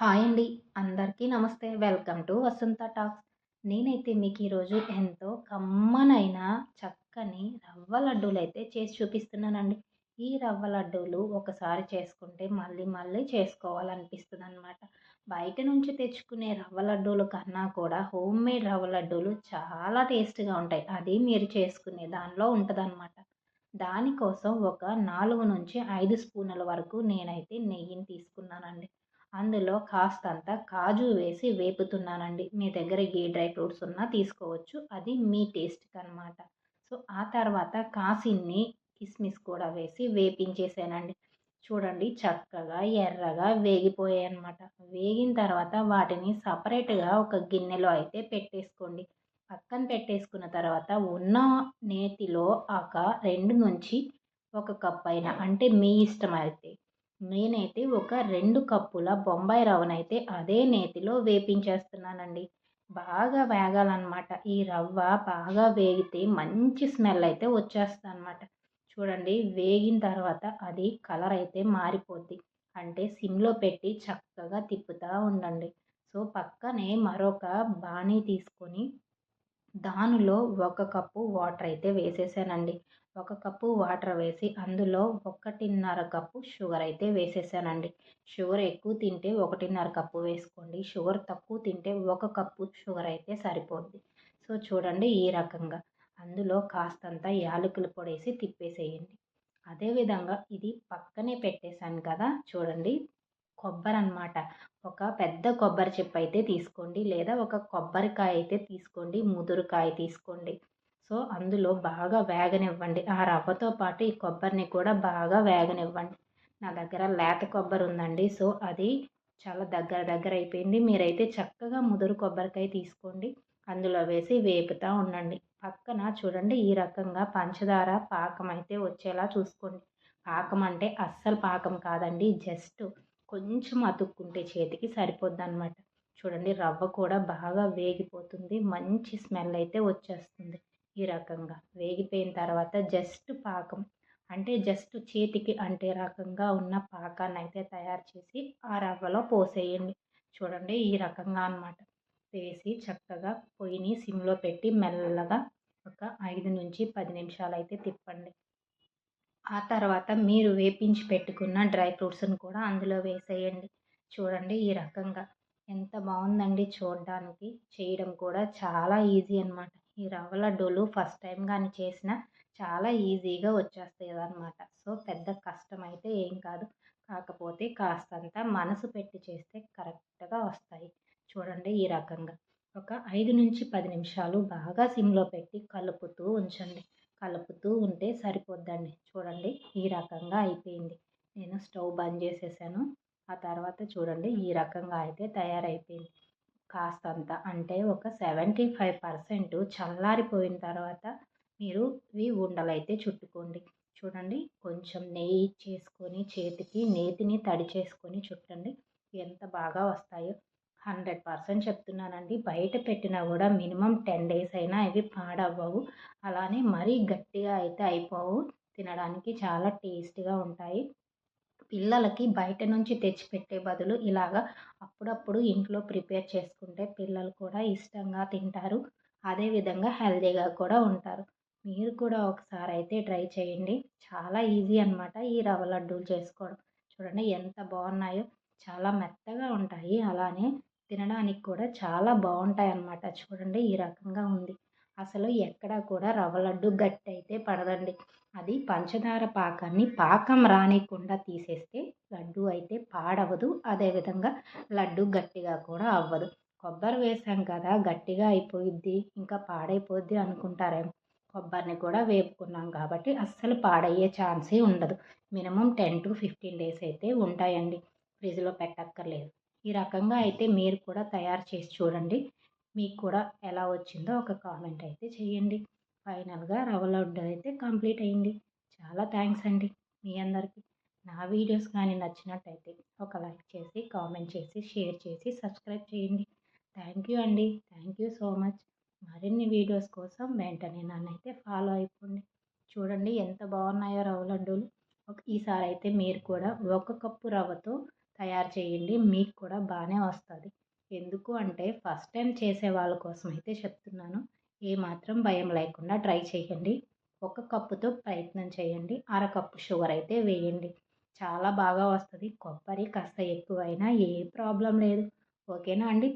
Hi అండి. అందరికీ నమస్తే. Welcome to Vasantha talks. నేనైతే మీకు ఈరోజు ఎంతో కమ్మనైన చక్కని రవ్వ లడ్డూలు అయితే చేసి చూపిస్తున్నానండి. ఈ రవ్వ లడ్డూలు ఒకసారి చేసుకుంటే మళ్ళీ మళ్ళీ చేసుకోవాలనిపిస్తుంది అనమాట బయట నుంచి తెచ్చుకునే రవ్వ లడ్డూలు కన్నా కూడా హోమ్ మేడ్ రవ్వ లడ్డూలు చాలా టేస్ట్గా ఉంటాయి. అది మీరు చేసుకునే దానిలో ఉంటుందన్నమాట. దానికోసం ఒక నాలుగు నుంచి ఐదు స్పూన్ల వరకు నేనైతే నెయ్యిని తీసుకున్నానండి. అందులో కాస్తంత కాజు వేసి వేపుతున్నానండి. మీ దగ్గర ఏ డ్రై ఫ్రూట్స్ ఉన్నా తీసుకోవచ్చు. అది మీ టేస్ట్కి అనమాట సో ఆ తర్వాత కాసిన్ని కిస్మిస్ కూడా వేసి వేపించేసానండి. చూడండి చక్కగా ఎర్రగా వేగిపోయాయి అనమాట వేగిన తర్వాత వాటిని సపరేట్గా ఒక గిన్నెలో అయితే పెట్టేసుకోండి. పక్కన పెట్టేసుకున్న తర్వాత ఉన్న నేతిలో ఒక రెండు నుంచి ఒక కప్ అయినా అంటే మీ ఇష్టం అయితే నేనైతే ఒక రెండు కప్పుల బొంబాయి రవ్వనైతే అదే నేతిలో వేపించేస్తున్నానండి. బాగా వేగాలన్నమాట. ఈ రవ్వ బాగా వేగితే మంచి స్మెల్ అయితే వచ్చేస్తుంది అనమాట చూడండి వేగిన తర్వాత అది కలర్ అయితే మారిపోద్ది. అంటే సిమ్లో పెట్టి చక్కగా తిప్పుతూ ఉండండి. సో పక్కనే మరొక బాణీ తీసుకొని దానిలో ఒక కప్పు వాటర్ అయితే వేసేసానండి. ఒక కప్పు వాటర్ వేసి అందులో ఒకటిన్నర కప్పు షుగర్ అయితే వేసేసానండి. షుగర్ ఎక్కువ తింటే ఒకటిన్నర కప్పు వేసుకోండి. షుగర్ తక్కువ తింటే ఒక కప్పు షుగర్ అయితే సరిపోద్ది. సో చూడండి ఈ రకంగా. అందులో కాస్తంత యాలకుల పొడేసి తిప్పేసేయండి. అదేవిధంగా ఇది పక్కనే పెట్టేశాను కదా చూడండి. కొబ్బరి అనమాట ఒక పెద్ద కొబ్బరి చెప్పు అయితే తీసుకోండి. లేదా ఒక కొబ్బరికాయ అయితే తీసుకోండి. ముదురుకాయ తీసుకోండి. సో అందులో బాగా వేగనివ్వండి. ఆ రవ్వతో పాటు ఈ కొబ్బరిని కూడా బాగా వేగనివ్వండి. నా దగ్గర లేత కొబ్బరి ఉందండి. సో అది చాలా దగ్గర దగ్గర అయిపోయింది. మీరైతే చక్కగా ముదురు కొబ్బరికాయ తీసుకోండి. అందులో వేసి వేపుతూ ఉండండి. పక్కన చూడండి ఈ రకంగా పంచదార పాకం అయితే వచ్చేలా చూసుకోండి. పాకం అంటే అస్సలు పాకం కాదండి. జస్ట్ కొంచెం అతుక్కుంటే చేతికి సరిపోద్ది అనమాట చూడండి రవ్వ కూడా బాగా వేగిపోతుంది. మంచి స్మెల్ అయితే వచ్చేస్తుంది. ఈ రకంగా. వేగిపోయిన తర్వాత జస్ట్ పాకం. అంటే జస్ట్ చేతికి అంటే రకంగా ఉన్న పాకాన్ని అయితే తయారు చేసి ఆ రవ్వలో పోసేయండి. చూడండి ఈ రకంగా అనమాట వేసి చక్కగా పొయ్యిని సిమ్లో పెట్టి మెల్లగా ఒక ఐదు నుంచి పది నిమిషాలు అయితే తిప్పండి. ఆ తర్వాత మీరు వేపించి పెట్టుకున్న డ్రై ఫ్రూట్స్ని కూడా అందులో వేసేయండి. చూడండి ఈ రకంగా. ఎంత బాగుందండి చూడడానికి. చేయడం కూడా చాలా ఈజీ అనమాట ఈ రవ్వ లడ్డూలు ఫస్ట్ టైం కానీ చేసిన చాలా ఈజీగా వచ్చేస్తాయి అనమాట సో పెద్ద కష్టం అయితే ఏం కాదు. కాకపోతే కాస్తంత మనసు పెట్టి చేస్తే కరెక్ట్గా వస్తాయి. చూడండి ఈ రకంగా. ఒక ఐదు నుంచి పది నిమిషాలు బాగా సిమ్లో పెట్టి కలుపుతూ ఉంచండి. కలుపుతూ ఉంటే సరిపోద్దండి. చూడండి ఈ రకంగా అయిపోయింది. నేను స్టవ్ బంద్ చేసేసాను. ఆ తర్వాత చూడండి ఈ రకంగా అయితే తయారైపోయింది. కాస్తంత. అంటే ఒక సెవెంటీ ఫైవ్ పర్సెంట్ చల్లారిపోయిన తర్వాత మీరు ఇవి ఉండలైతే చుట్టుకోండి. చూడండి కొంచెం నెయ్యి చేసుకొని చేతికి నేతిని తడి చేసుకొని చుట్టండి. ఎంత బాగా వస్తాయో. హండ్రెడ్ పర్సెంట్ చెప్తున్నానండి. బయట పెట్టినా కూడా మినిమం టెన్ డేస్ అయినా ఇవి పాడవ్వవు. అలానే మరీ గట్టిగా అయితే అయిపోవు. తినడానికి చాలా టేస్ట్గా ఉంటాయి. పిల్లలకి బయట నుంచి తెచ్చిపెట్టే బదులు ఇలాగా అప్పుడప్పుడు ఇంట్లో ప్రిపేర్ చేసుకుంటే పిల్లలు కూడా ఇష్టంగా తింటారు. అదేవిధంగా హెల్తీగా కూడా ఉంటారు. మీరు కూడా ఒకసారి అయితే ట్రై చేయండి. చాలా ఈజీ అనమాట ఈ రవ్వ లడ్డూలు చేసుకోవడం. చూడండి ఎంత బాగున్నాయో. చాలా మెత్తగా ఉంటాయి. అలానే తినడానికి కూడా చాలా బాగుంటాయి అన్నమాట చూడండి ఈ రకంగా ఉంది. అసలు ఎక్కడ కూడా రవ్వ లడ్డు గట్టి అయితే పడదండి. అది పంచదార పాకాన్ని పాకం రానికుండా తీసేస్తే లడ్డు అయితే పాడవదు. అదేవిధంగా లడ్డు గట్టిగా కూడా అవ్వదు. కొబ్బరి వేసాం కదా గట్టిగా అయిపోయిద్ది ఇంకా పాడైపోద్ది అనుకుంటారేమో. కొబ్బరిని కూడా వేపుకున్నాం కాబట్టి అస్సలు పాడయ్యే ఛాన్సే ఉండదు. Minimum ten to fifteen days అయితే ఉంటాయండి. ఫ్రిడ్జ్లో పెట్టక్కర్లేదు. ఈ రకంగా అయితే మీరు కూడా తయారు చేసి చూడండి. మీకు కూడా ఎలా వచ్చిందో ఒక కామెంట్ అయితే చేయండి. ఫైనల్గా రవ్వ లడ్డు అయితే కంప్లీట్ అయింది. చాలా థ్యాంక్స్ అండి మీ అందరికీ. నా వీడియోస్ కానీ నచ్చినట్టయితే ఒక లైక్ చేసి కామెంట్ చేసి షేర్ చేసి సబ్స్క్రైబ్ చేయండి. థ్యాంక్ యూ అండి. Thank you so much. మరిన్ని వీడియోస్ కోసం వెంటనే నన్నైతే ఫాలో అయిపోండి. చూడండి ఎంత బాగున్నాయో రవ్వ లడ్డూలు. ఈసారి అయితే మీరు కూడా ఒక కప్పు రవ్వతో తయారు చేయండి. మీకు కూడా బాగానే వస్తుంది. ఎందుకు అంటే ఫస్ట్ టైం చేసే వాళ్ళ కోసం అయితే చెప్తున్నాను. ఏమాత్రం భయం లేకుండా ట్రై చేయండి. ఒక కప్పుతో ప్రయత్నం చేయండి. అరకప్పు షుగర్ అయితే వేయండి. చాలా బాగా వస్తుంది. కొబ్బరి కాస్త ఎక్కువైనా ఏ ప్రాబ్లం లేదు. ఓకేనా అండి?